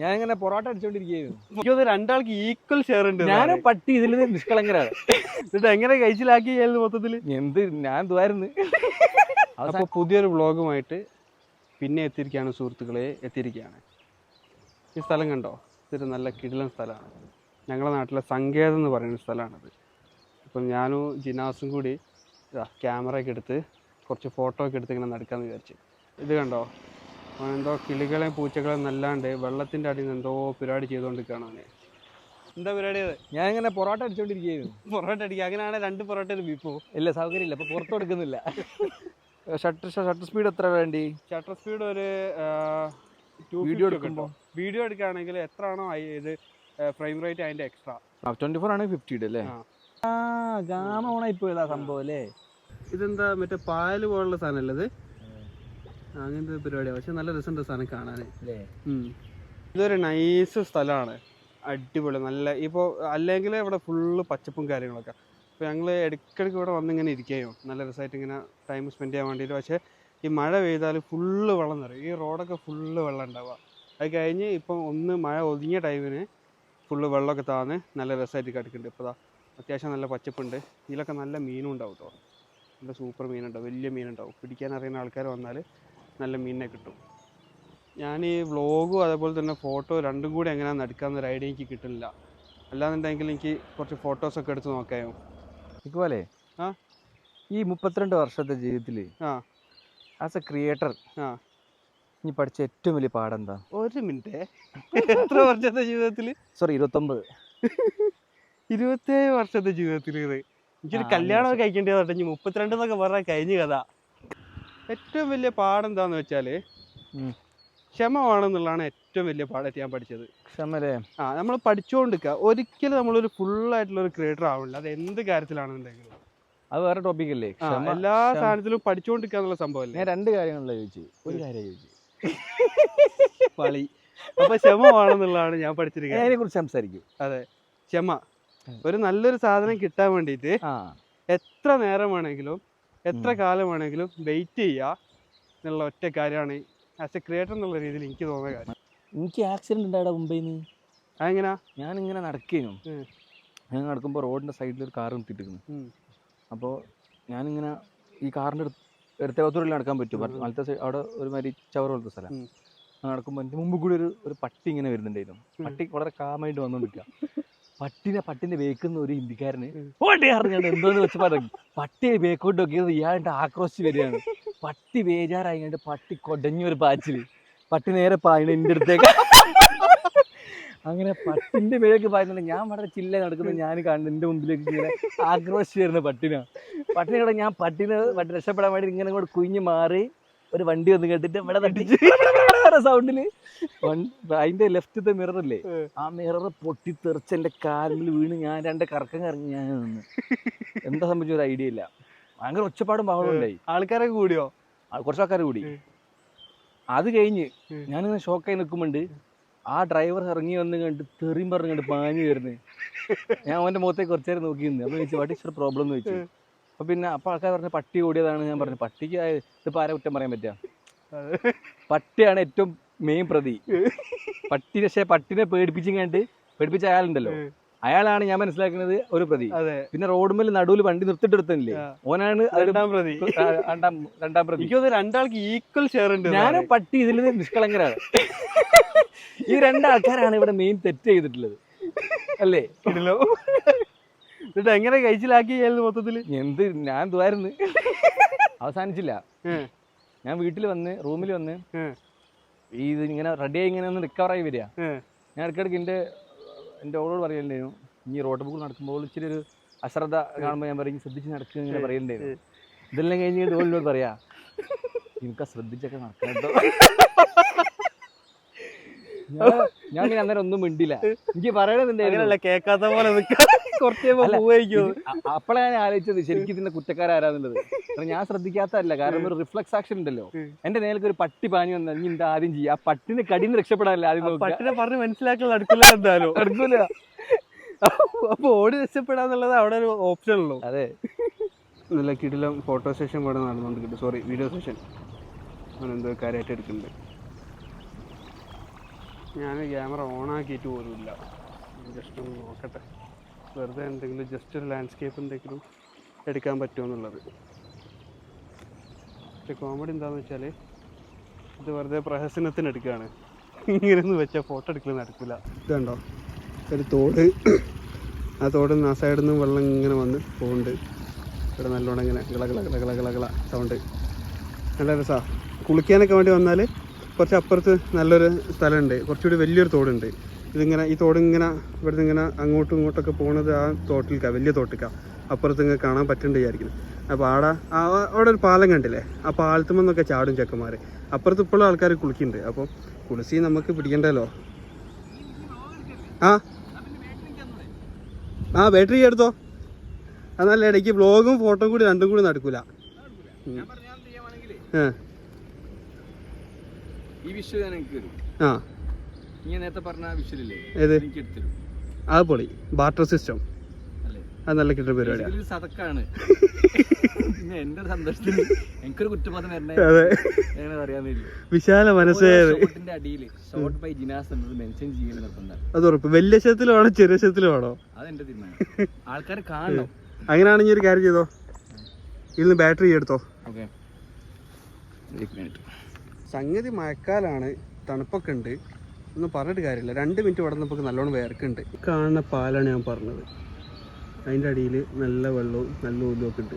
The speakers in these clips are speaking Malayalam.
ഞാൻ ഇങ്ങനെ പൊറോട്ട അടിച്ചോണ്ടിരിക്കുന്നു എനിക്കത് രണ്ടാൾക്ക് ഈക്വൽ ഷെയർ ഉണ്ട് ഞാൻ പട്ടി ഇതിൽ നിഷ്കളങ്കരാണ്. എന്നിട്ട് എങ്ങനെ കഴിച്ചിലാക്കി മൊത്തത്തിൽ എന്ത് ഞാൻ ഇതുവായിരുന്നു അപ്പോൾ പുതിയൊരു വ്ളോഗുമായിട്ട് പിന്നെ എത്തിയിരിക്കുകയാണ് സുഹൃത്തുക്കളെ എത്തിയിരിക്കുകയാണ്. ഈ സ്ഥലം കണ്ടോ? ഇതൊരു നല്ല കിടിലൻ സ്ഥലമാണ്. ഞങ്ങളുടെ നാട്ടിലെ സങ്കേതം എന്ന് പറയുന്ന സ്ഥലമാണത്. അപ്പം ഞാനും ജിനാസും കൂടി ക്യാമറയൊക്കെ എടുത്ത് കുറച്ച് ഫോട്ടോ ഒക്കെ എടുത്ത് ഇങ്ങനെ നടക്കാമെന്ന് വിചാരിച്ചു. ഇത് കണ്ടോ? എന്തോ കിളികളെയും പൂച്ചകളെയും നല്ലാണ്ട് വെള്ളത്തിന്റെ അടിയിൽ നിന്ന് എന്തോ പരിപാടി ചെയ്തുകൊണ്ടിരിക്കുകയാണ് അവനെ. എന്താ പരിപാടി അത്? ഞാൻ ഇങ്ങനെ പൊറോട്ട അടിച്ചോണ്ടിരിക്കുന്നു പൊറോട്ട അടിക്കുക. അങ്ങനെയാണ് രണ്ട് പൊറോട്ട ഒരു ബീഫോ. ഇല്ല സൗകര്യം ഇല്ല അപ്പൊ പുറത്തു കൊടുക്കുന്നില്ല. ഷട്ടർ ഷട്ടർ സ്പീഡ് എത്ര വേണ്ടി? ഷട്ടർ സ്പീഡ് ഒരു വീഡിയോ എടുക്കുമ്പോൾ വീഡിയോ എടുക്കുകയാണെങ്കിൽ എത്ര ആണോ ഇത് ഫ്രെയിം റേറ്റ് അതിന്റെ എക്സ്ട്രാ ട്വന്റി ഫോർ ആണെങ്കിൽ ഫിഫ്റ്റി അല്ലേ? ആ. ഗാമ ഓണായി പോയതാ സംഭവം അല്ലേ? ഇതെന്താ മറ്റേ പാൽ പോലുള്ള സാധനമല്ലേ ഇത്? അങ്ങനത്തെ പരിപാടിയാണ് പക്ഷെ നല്ല രസമുണ്ട് സാധനം കാണാൻ ഇതൊരു നൈസ് സ്ഥലമാണ്. അടിപൊളി നല്ല ഇപ്പോൾ അല്ലെങ്കിൽ ഇവിടെ ഫുള്ള് പച്ചപ്പും കാര്യങ്ങളൊക്കെ. അപ്പോൾ ഞങ്ങൾ ഇടയ്ക്കിടയ്ക്ക് ഇവിടെ വന്നിങ്ങനെ ഇരിക്കുകയോ നല്ല രസമായിട്ട് ഇങ്ങനെ ടൈം സ്പെൻഡ് ചെയ്യാൻ വേണ്ടിയിട്ട്. പക്ഷേ ഈ മഴ പെയ്താൽ ഫുള്ള് വെള്ളം നിറയും. ഈ റോഡൊക്കെ ഫുള്ള് വെള്ളം ഉണ്ടാവുക. അത് കഴിഞ്ഞ് ഇപ്പം ഒന്ന് മഴ ഒതുങ്ങിയ ടൈമിന് ഫുള്ള് വെള്ളമൊക്കെ താന്ന് നല്ല രസമായിട്ട് കിടക്കുന്നുണ്ട്. ഇപ്പോൾ ദാ അത്യാവശ്യം നല്ല പച്ചപ്പുണ്ട്. ഇതിലൊക്കെ നല്ല മീനും ഉണ്ടാവും കേട്ടോ നല്ല സൂപ്പർ മീനുണ്ടാവും. വലിയ മീനുണ്ടാവും. പിടിക്കാൻ അറിയുന്ന ആൾക്കാർ വന്നാൽ നല്ല മീനിനെ കിട്ടും. ഞാൻ ഈ വ്ളോഗും അതേപോലെ തന്നെ ഫോട്ടോ രണ്ടും കൂടി എങ്ങനെയാണെന്ന് എടുക്കാമെന്നൊരു ഐഡിയ എനിക്ക് കിട്ടുന്നില്ല. അല്ലാന്നുണ്ടെങ്കിൽ എനിക്ക് കുറച്ച് ഫോട്ടോസൊക്കെ എടുത്ത് നോക്കാമോ ഇതുപോലെ ആ. ഈ മുപ്പത്തിരണ്ട് വർഷത്തെ ജീവിതത്തിൽ ആ. ആസ് എ ക്രിയേറ്റർ ആ. ഇനി പഠിച്ച ഏറ്റവും വലിയ പാഠം എന്താ? ഒരു മിനിറ്റ്. എത്ര വർഷത്തെ ജീവിതത്തിൽ സോറി ഇരുപത്തൊമ്പത്. ഇരുപത്തേഴ് വർഷത്തെ ജീവിതത്തിൽ ഇത്. എനിക്കൊരു കല്യാണമൊക്കെ കല്യാണം കഴിക്കേണ്ടത് ഇനി മുപ്പത്തിരണ്ട് എന്നൊക്കെ പറഞ്ഞാൽ കഴിഞ്ഞ കഥ. ഏറ്റവും വലിയ പാഠം എന്താന്ന് വെച്ചാൽ. ക്ഷമ വേണമെന്നുള്ളതാണ് ഏറ്റവും വലിയ പാഠമായിട്ട് ഞാൻ പഠിച്ചത്. ക്ഷമല്ലേ? ആ നമ്മൾ പഠിച്ചുകൊണ്ടിരിക്കുക ഒരിക്കലും നമ്മളൊരു ഫുൾ ആയിട്ടുള്ള ഒരു ക്രിയേറ്റർ ആവില്ല അത് എന്ത് കാര്യത്തിലാണെന്നുണ്ടെങ്കിലും. അത് വേറെ ടോപ്പിക് അല്ലേ? എല്ലാ. സാധനത്തിലും പഠിച്ചുകൊണ്ടിരിക്കുക എന്നുള്ള സംഭവമല്ലേ? ഞാൻ രണ്ട് കാര്യങ്ങളല്ല ചോദിച്ചു? ഒരു കാര്യം ചോദിച്ചു. പളി. അപ്പൊ ക്ഷമ വേണമെന്നുള്ളതാണ് ഞാൻ പഠിച്ചിരിക്കുന്നത്. അതിനെ കുറിച്ച് സംസാരിക്കും. അതെ. ക്ഷമ. ഒരു നല്ലൊരു സാധനം കിട്ടാൻ വേണ്ടിയിട്ട് എത്ര നേരം വേണമെങ്കിലും എത്ര കാലം വേണമെങ്കിലും വെയിറ്റ് ചെയ്യുക എന്നുള്ള ഒറ്റ കാര്യമാണ്. ആസ് എ ക്രിയേറ്റർ എന്നുള്ള രീതിയിൽ എനിക്ക് തോന്നുന്ന കാര്യം. എനിക്ക് ആക്സിഡന്റ് ഉണ്ടായിടാ നിന്ന് അതെങ്ങനാ? ഞാനിങ്ങനെ നടക്കേനു. ഉം. ഞാൻ നടക്കുമ്പോൾ റോഡിന്റെ സൈഡിൽ ഒരു കാർ നിർത്തിയിട്ടിരുന്നു. അപ്പോൾ ഞാനിങ്ങനെ ഈ കാറിന്റെ ഇടത്തെ ഇടത്തേവത്തൂരിൽ നടക്കാൻ പറ്റും. അടുത്ത സൈഡ് അവിടെ ഒരു മാതിരി ചവർ പോലത്തെ സ്ഥലം. നടക്കുമ്പോൾ എന്റെ മുമ്പ് കൂടി ഒരു ഒരു പട്ടി ഇങ്ങനെ വരുന്നുണ്ടായിരുന്നു. പട്ടി വളരെ കാമായിട്ട് വന്നുകൊണ്ടിരിക്കുക പട്ടിനെ പട്ടിന്റെ വേക്കുന്ന ഒരു ഹിന്ദിക്കാരന് ഉം. ഓടി അറിഞ്ഞാണ്ട് എന്തോന്ന് വെച്ച് പറഞ്ഞു പട്ടിയെ വേക്കോട്ട് നോക്കിയത് ഇയാളുടെ ആക്രോശിച്ച് വരികയാണ്. പട്ടി ബേജാറായി കണ്ട് പട്ടി കൊടഞ്ഞൊരു പാച്ചിൽ. പട്ടി നേരെ പായണ എന്റെ അടുത്തേക്ക്. അങ്ങനെ പട്ടിന്റെ മേലേക്ക് പായുന്നുണ്ട് ഞാൻ വളരെ ചില്ല നടക്കുന്നത് ഞാൻ കാണുന്നു എന്റെ മുമ്പിലേക്ക് ഇങ്ങനെ ആക്രോശിച്ച് വരുന്ന പട്ടിനാ. പട്ടിനെ കൂടെ ഞാൻ പട്ടിനെ പട്ടി രക്ഷപ്പെടാൻ വേണ്ടി ഇങ്ങനെ കൂടെ കുഞ്ഞ് മാറി ഒരു വണ്ടി വന്ന് കേട്ടിട്ട് ഇവിടെ തട്ടിച്ച്. സൗണ്ടിൽ അതിന്റെ ലെഫ്റ്റത്തെ മിറർ അല്ലേ ആ മിറർ പൊട്ടി തെറിച്ച് എന്റെ കാലിൽ വീണ് ഞാൻ രണ്ട് കറക്കം കറങ്ങി ഞാൻ നിന്ന്. എന്താ സംബന്ധിച്ച ഒരു ഐഡിയ ഇല്ല. ഭയങ്കര ഒച്ചപ്പാടും ബഹളം ഉണ്ടായി. ആൾക്കാരൊക്കെ കൂടിയോ? കുറച്ച് ആൾക്കാർ കൂടി. അത് കഴിഞ്ഞ്. ഞാനിങ്ങനെ ഷോക്കായി നിൽക്കുമ്പോണ്ട് ആ ഡ്രൈവർ ഇറങ്ങി വന്ന് കണ്ട് തെറിയും പറഞ്ഞു കണ്ട് പാഞ്ഞു വരുന്നത് ഞാൻ അവന്റെ മുഖത്തേക്ക് കുറച്ചു നേരം നോക്കി നിന്ന്. അപ്പൊ ചോദിച്ചു വാട്ട് ഇസ് പ്രോബ്ലം എന്ന് ചോദിച്ചു. അപ്പൊ പിന്നെ അപ്പൊ ആൾക്കാർ പറഞ്ഞു പട്ടി ഓടിയതാണ്. ഞാൻ പറഞ്ഞു പട്ടിക്ക് ഇതിപ്പോ ആരെ കുറ്റം പറയാൻ പറ്റുക പട്ടിയാണ് ഏറ്റവും മെയിൻ പ്രതി. പട്ടി പക്ഷേ പട്ടിനെ പേടിപ്പിച്ചും കണ്ട് പേടിപ്പിച്ച അയാളുണ്ടല്ലോ. അയാളാണ് ഞാൻ മനസ്സിലാക്കുന്നത് ഒരു പ്രതി. പിന്നെ റോഡുമേൽ നടുവിൽ വണ്ടി നിർത്തിട്ടെടുത്തല്ലേ. ഓനാണ് രണ്ടാം പ്രതി. രണ്ടാം രണ്ടാം പ്രതി. എനിക്ക് രണ്ടാൾക്ക് ഈക്വൽ ഷെയർ ഉണ്ട് ഞാൻ പട്ടി ഇതിൽ നിഷ്കളങ്കരാണ്. ഈ രണ്ടാൾക്കാരാണ് ഇവിടെ മെയിൻ തെറ്റ് ചെയ്തിട്ടുള്ളത്. അല്ലേ. എന്നിട്ട് എങ്ങനെ കഴിച്ചിലാക്കി മൊത്തത്തിൽ? എന്ത് ഞാൻ എന്തുവായിരുന്നു അവസാനിച്ചില്ല. ഞാൻ വീട്ടിൽ വന്ന് റൂമിൽ വന്ന് ഈ ഇത് ഇങ്ങനെ റെഡിയായി ഇങ്ങനെ ഒന്ന് റിക്കവർ ആയി വരിക. ഞാൻ ഇടയ്ക്കിടയ്ക്ക് എന്റെ എന്റെ ഓളോട് പറയലുണ്ടായിരുന്നു. ഇനി റോഡ് ബുക്ക് നടക്കുമ്പോൾ ഇച്ചിരി ഒരു അശ്രദ്ധ കാണുമ്പോൾ ഞാൻ പറയും ശ്രദ്ധിച്ച് നടക്കുക ഇങ്ങനെ. പറയലുണ്ടായിരുന്നു. ഇതെല്ലാം കഴിഞ്ഞിട്ട് ഓളിനോട് പറയാ എനിക്ക് ശ്രദ്ധിച്ചൊക്കെ നടക്കണം ഞാൻ- ഞാൻ പിന്നെ അന്നേരം ഒന്നും മിണ്ടില്ല. എനിക്ക് പറയണമെന്നുണ്ടായിരുന്നു കേൾക്കാത്ത കേക്കാത്ത പോലെ നിൽക്കാം അപ്പോഴാണ് ഞാൻ ആലോചിച്ചത് ശരിക്കും ഇതിന്റെ കുറ്റക്കാരാരാന്നുള്ളത്. കാരണം ഞാൻ ശ്രദ്ധിക്കാത്തതല്ല കാരണം ഒരു റിഫ്ലക്സ് ആക്ഷൻ ഉണ്ടല്ലോ. എന്റെ നേരത്തെ ഒരു പട്ടി പാഞ്ഞു വന്നാൽ ഇനി എന്താ ആദ്യം ചെയ്യുക ആ പട്ടിനെ കടിന്ന് രക്ഷപ്പെടാനല്ല ആദ്യം പട്ടിനെ പറഞ്ഞ് മനസ്സിലാക്കാൻ നടക്കില്ല എന്തായാലും. നടക്കൂല. അപ്പൊ ഓടി രക്ഷപ്പെടാന്നുള്ളത് അവിടെ ഒരു ഓപ്ഷൻ ഉള്ളൂ. അതെ. നല്ല കിടിലം ഫോട്ടോ സെഷൻ കൂടെ നടന്നുകൊണ്ടിരിക്കും സോറി വീഡിയോ സെഷൻ അവനെന്തോ എന്തോ കാര്യമായിട്ട് എടുക്കുന്നുണ്ട്. ഞാൻ ക്യാമറ ഓൺ ആക്കിയിട്ട് പോലുമില്ല. ജസ്റ്റ് ഒന്ന് നോക്കട്ടെ. വെറുതെ എന്തെങ്കിലും ജസ്റ്റ് ഒരു ലാൻഡ്സ്കേപ്പ് എന്തെങ്കിലും എടുക്കാൻ പറ്റുമെന്നുള്ളത് പക്ഷെ കോമഡി എന്താണെന്ന് വെച്ചാൽ ഇത് വെറുതെ പ്രഹസനത്തിന് എടുക്കുകയാണ്. ഇങ്ങനെയൊന്നും വെച്ചാൽ ഫോട്ടോ എടുക്കൽ നടക്കില്ല. ഇതുണ്ടോ? ഒരു തോട്. ആ തോട് ആ സൈഡിൽ നിന്ന് വെള്ളം ഇങ്ങനെ വന്ന് പോകുന്നുണ്ട് ഇവിടെ നല്ലോണം ഇങ്ങനെ ഗള ഗള ഗള ഗള സൗണ്ട് നല്ല രസമാണ് കുളിക്കാനൊക്കെ വേണ്ടി വന്നാൽ കുറച്ച് അപ്പുറത്ത് നല്ലൊരു സ്ഥലമുണ്ട്. കുറച്ചുകൂടി വലിയൊരു തോടുണ്ട്. ഇതിങ്ങനെ ഈ തോടിങ്ങനെ ഇവിടുന്ന് ഇങ്ങനെ അങ്ങോട്ടും ഇങ്ങോട്ടൊക്കെ പോണത് ആ തോട്ടിലേക്കാണ് വലിയ തോട്ടിലേക്കാണ് അപ്പുറത്ത് ഇങ്ങനെ കാണാൻ പറ്റുന്നുണ്ട് വിചാരിക്കുന്നു. അപ്പോൾ ആടെ ആ അവിടെ ഒരു പാലം കണ്ടില്ലേ? ആ പാലത്തുമെന്നൊക്കെ ചാടും ചെക്കന്മാർ അപ്പുറത്ത് ഇപ്പോഴും ആൾക്കാർ കുളിക്കുന്നുണ്ട്. അപ്പോൾ കുളിസി നമുക്ക് പിടിക്കണ്ടല്ലോ. ആ? ആ ബാറ്ററി എടുത്തോ. അതല്ല ഇടയ്ക്ക് ബ്ലോഗും ഫോട്ടോ കൂടി രണ്ടും കൂടി നടക്കൂല. ഈ വിഷയം ഞാൻ എനിക്ക് ആ നീ നേരത്തെ പറഞ്ഞ വിഷുവില്ലേ ഏത്? അത് പൊളി. Barter system. അത് നല്ല കിട്ടുന്ന പരിപാടിയാണ് ഇതിലൊരു സതക്കാണ്. പിന്നെ എന്റെ സന്തോഷത്തിന് എനിക്കൊരു കുറ്റബോധം വരണേ വിശാല മനസ്സിലായത് അടിയിൽ ഷോട്ട് ബൈ ജിനാസ് എന്നത് മെൻഷൻ ചെയ്യൽ നിർബന്ധം. അത് ഉറപ്പ്. വലിയ ശതത്തിൽ ചെറിയ ശതത്തിൽ വേണോ അതെന്റെ തീരുമാനം. ആൾക്കാർ കാണണം. അങ്ങനെയാണെങ്കിൽ ഒരു കാര്യം ചെയ്തോ? ഇന്ന് ബാറ്ററി എടുത്തോ? ഓക്കെ. സംഗതി മഴക്കാലാണ് തണുപ്പൊക്കെ ഉണ്ട്. ഒന്നും പറഞ്ഞിട്ട് കാര്യമില്ല. രണ്ട് മിനിറ്റ് ഇവിടെ നമുക്ക് നല്ലോണം വേർക്കുണ്ട് കാണുന്ന പാലാണ് ഞാൻ പറഞ്ഞത്. അതിന്റെ അടിയിൽ നല്ല വെള്ളവും നല്ല ഊലും ഒക്കെ ഉണ്ട്.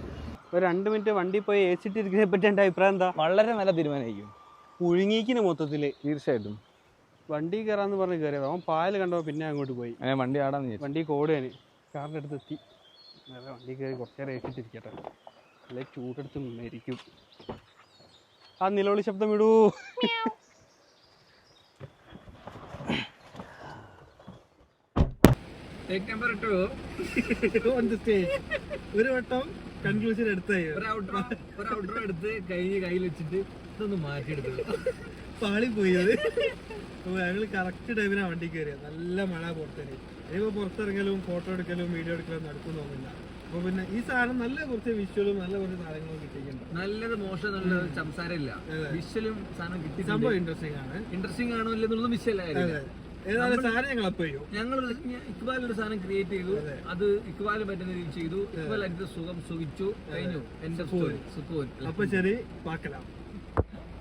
ഒരു രണ്ട് മിനിറ്റ് വണ്ടി പോയി എ സി ഇരിക്കുന്നതിനെ പറ്റി എന്റെ അഭിപ്രായം എന്താ? വളരെ നല്ല തീരുമാനമായിരിക്കും. പുഴുങ്ങിക്കിന് മൊത്തത്തിൽ തീർച്ചയായിട്ടും. വണ്ടി കയറാന്ന് പറഞ്ഞ് കയറിയത്. അവൻ പാൽ കണ്ടോ പിന്നെ അങ്ങോട്ട് പോയി. അങ്ങനെ വണ്ടി ആടാന്ന് വണ്ടി കോടുകയാണ്. കാറിന്റെ അടുത്ത് എത്തി. നല്ല വണ്ടി കയറി കുറച്ച് നേരം ഏച്ചിട്ടിരിക്കട്ടെ. നല്ല ചൂടെടുത്ത് നിന്നായിരിക്കും ആ നിലവിളി ശബ്ദം വിടൂ ഒരു വട്ടം കൺക്ലൂഷൻ എടുത്തായി ഒരു ഔട്ടർ ഒരു ഔട്ടർ എടുത്ത്. കഴിഞ്ഞ് കയ്യിൽ വെച്ചിട്ട് ഇതൊന്ന് മാറ്റിയെടുത്തു പാളി പോയി അത്. ഞങ്ങൾ കറക്റ്റ് ടൈമിനാണ് വണ്ടി കയറിയത് നല്ല മഴ പുറത്തേക്ക് ഇനിയിപ്പോൾ പുറത്തിറങ്ങലും ഫോട്ടോ എടുക്കലും വീഡിയോ എടുക്കലും നടക്കുന്നു തോന്നില്ല അപ്പൊ പിന്നെ ഈ സാധനം നല്ല കുറച്ച് വിഷ്വലും നല്ല കുറച്ച് സാധനങ്ങളും കിട്ടിയിട്ടുണ്ട്. നല്ലത് മോശം എന്നുള്ള സംസാരം ഇല്ല വിഷ്വലും സാധനം കിട്ടി സംഭവം ഇൻട്രസ്റ്റിംഗ് ആണ്. ഇൻട്രസ്റ്റിംഗ് ആണോ ഇല്ലെന്നുള്ളത് സാധനം ഞങ്ങൾ ഇക്ബാൽ ഒരു സാധനം ക്രിയേറ്റ് ചെയ്തു. അത്. ഇക്ബാൽ പറ്റുന്ന രീതിയിൽ ചെയ്തു. ഇക്ബാൽ അതിന്റെ സുഖം സുഖിച്ചു കഴിഞ്ഞു. എന്റെ സുഖം അപ്പൊ ശരി പാക്കലാം.